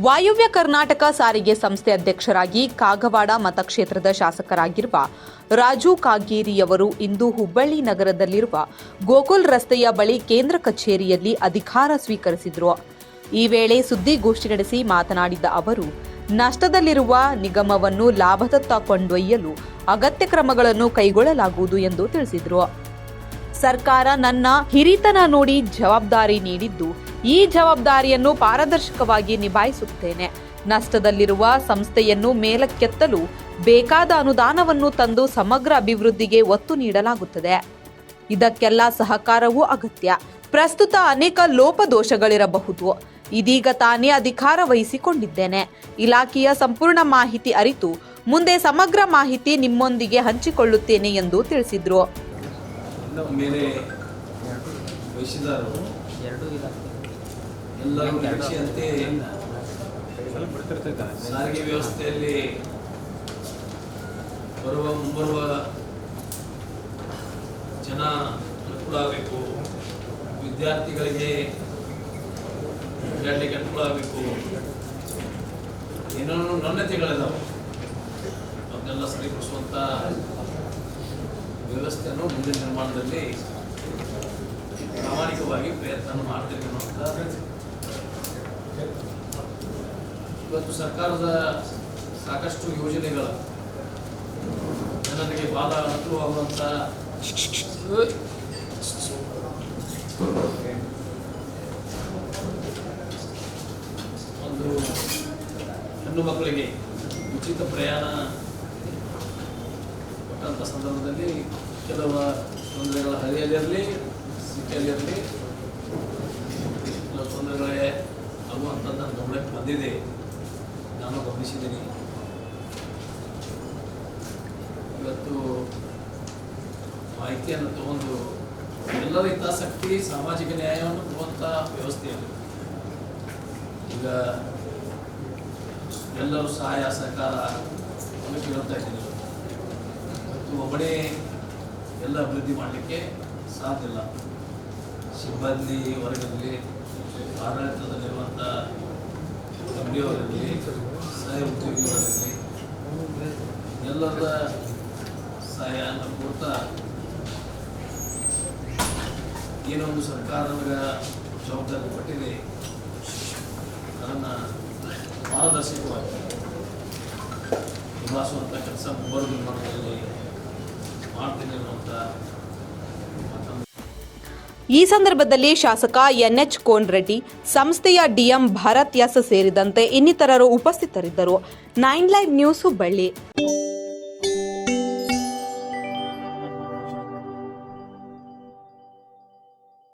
ವಾಯುವ್ಯ ಕರ್ನಾಟಕ ಸಾರಿಗೆ ಸಂಸ್ಥೆ ಅಧ್ಯಕ್ಷರಾಗಿ ಕಾಗವಾಡ ಮತಕ್ಷೇತ್ರದ ಶಾಸಕರಾಗಿರುವ ರಾಜು ಕಾಗೇರಿಯವರು ಇಂದು ಹುಬ್ಬಳ್ಳಿ ನಗರದಲ್ಲಿರುವ ಗೋಕುಲ್ ರಸ್ತೆಯ ಬಳಿ ಕೇಂದ್ರ ಕಚೇರಿಯಲ್ಲಿ ಅಧಿಕಾರ ಸ್ವೀಕರಿಸಿದರು. ಈ ವೇಳೆ ಸುದ್ದಿಗೋಷ್ಠಿ ನಡೆಸಿ ಮಾತನಾಡಿದ ಅವರು, ನಷ್ಟದಲ್ಲಿರುವ ನಿಗಮವನ್ನು ಲಾಭದತ್ತ ಕೊಂಡೊಯ್ಯಲು ಅಗತ್ಯ ಕ್ರಮಗಳನ್ನು ಕೈಗೊಳ್ಳಲಾಗುವುದು ಎಂದು ತಿಳಿಸಿದರು. ಸರ್ಕಾರ ನನ್ನ ಹಿರಿತನ ನೋಡಿ ಜವಾಬ್ದಾರಿ ನೀಡಿದ್ದು, ಈ ಜವಾಬ್ದಾರಿಯನ್ನು ಪಾರದರ್ಶಕವಾಗಿ ನಿಭಾಯಿಸುತ್ತೇನೆ. ನಷ್ಟದಲ್ಲಿರುವ ಸಂಸ್ಥೆಯನ್ನು ಮೇಲಕ್ಕೆತ್ತಲು ಬೇಕಾದ ಅನುದಾನವನ್ನು ತಂದು ಸಮಗ್ರ ಅಭಿವೃದ್ಧಿಗೆ ಒತ್ತು ನೀಡಲಾಗುತ್ತದೆ. ಇದಕ್ಕೆಲ್ಲ ಸಹಕಾರವೂ ಅಗತ್ಯ. ಪ್ರಸ್ತುತ ಅನೇಕ ಲೋಪದೋಷಗಳಿರಬಹುದು. ಇದೀಗ ತಾನೇ ಅಧಿಕಾರ ವಹಿಸಿಕೊಂಡಿದ್ದೇನೆ. ಇಲಾಖೆಯ ಸಂಪೂರ್ಣ ಮಾಹಿತಿ ಅರಿತು, ಮುಂದೆ ಸಮಗ್ರ ಮಾಹಿತಿ ನಿಮ್ಮೊಂದಿಗೆ ಹಂಚಿಕೊಳ್ಳುತ್ತೇನೆ ಎಂದು ತಿಳಿಸಿದ್ರು. ಮೇಲೆ ವಹಿಸಿದಾರರು ಎಲ್ಲರೂ ನಿರೀಕ್ಷೆಯಂತೆ ಸಾರಿಗೆ ವ್ಯವಸ್ಥೆಯಲ್ಲಿ ಬರುವ ಮುಂಬರುವ ಜನ ಅನುಕೂಲ ಆಗಬೇಕು. ವಿದ್ಯಾರ್ಥಿಗಳಿಗೆ ಓಡಾಡಲಿಕ್ಕೆ ಅನುಕೂಲ ಆಗಬೇಕು. ಏನೋ ನನ್ನತೆಗಳಿದಾವೆ. ಅದನ್ನೆಲ್ಲ ಸರಿಪಡಿಸುವಂಥ ವ್ಯವಸ್ಥೆಯನ್ನು ಮುಂದಿನ ನಿರ್ಮಾಣದಲ್ಲಿ ಪ್ರಾಮಾಣಿಕವಾಗಿ ಪ್ರಯತ್ನ ಮಾಡ್ತೀವಿ ಅನ್ನುವಂಥ ಇವತ್ತು ಸರ್ಕಾರದ ಸಾಕಷ್ಟು ಯೋಜನೆಗಳು ಜನರಿಗೆ ಬಹಳ ಅನುಕೂಲವಾಗುವಂಥ ಒಂದು ಹೆಣ್ಣು ಮಕ್ಕಳಿಗೆ ಉಚಿತ ಪ್ರಯಾಣ ಕೊಟ್ಟಂಥ ಸಂದರ್ಭದಲ್ಲಿ ಕೆಲವು ತೊಂದರೆಗಳ ಹರಿಯಲ್ಲಿರಲಿ ಸಿಕ್ಕಲ್ಲಿರಲಿ ಕೆಲವು ತೊಂದರೆಗಳೇ ಆಗುವಂಥದ್ದು ನನ್ನ ಗಮನಕ್ಕೆ ಬಂದಿದೆ. ನಾನು ಗಮನಿಸಿದ್ದೀನಿ. ಇವತ್ತು ಮಾಹಿತಿಯನ್ನು ತಗೊಂಡು ಎಲ್ಲರ ಹಿತಾಸಕ್ತಿ, ಸಾಮಾಜಿಕ ನ್ಯಾಯವನ್ನು ಕೊಡುವಂಥ ವ್ಯವಸ್ಥೆಯಲ್ಲಿ ಈಗ ಎಲ್ಲರೂ ಸಹಾಯ, ಸಹಕಾರ ಕೇಳ್ತಾ ಇದ್ದೀನಿ ಒಬ್ಬನೇ ಎಲ್ಲ ಅಭಿವೃದ್ಧಿ ಮಾಡಲಿಕ್ಕೆ ಸಾಧ್ಯ ಇಲ್ಲ. ಸಿಬ್ಬಂದಿ ವರ್ಗದಲ್ಲಿ ಆಡಳಿತದಲ್ಲಿರುವಂಥ ಕಂಪ್ನಿಯವರಲ್ಲಿ ಸಹ ಉದ್ಯೋಗಿಗಳಲ್ಲಿ ಎಲ್ಲರ ಅಂತ ಕೊಡ್ತಾ ಏನೊಂದು ಸರ್ಕಾರ ನಮಗೆ ಜವಾಬ್ದಾರಿ ಕೊಟ್ಟಿದೆ ಅದನ್ನು ಪಾರದರ್ಶಕವಾಗಿ ನಿಭಾಯಿಸುವಂಥ ಕೆಲಸ ಮುಂಬರುವ ನಿರ್ಮಾಣದಲ್ಲಿ ಈ ಸಂದರ್ಭದಲ್ಲಿ ಶಾಸಕ ಎನ್ಎಚ್ ಕೋನ್ರೆಡ್ಡಿ, ಸಂಸ್ಥೆಯ ಡಿಎಂ ಭಾರತ್ ಎಸ್ ಸೇರಿದಂತೆ ಇನ್ನಿತರರು ಉಪಸ್ಥಿತರಿದ್ದರು. Nine live news Hubballi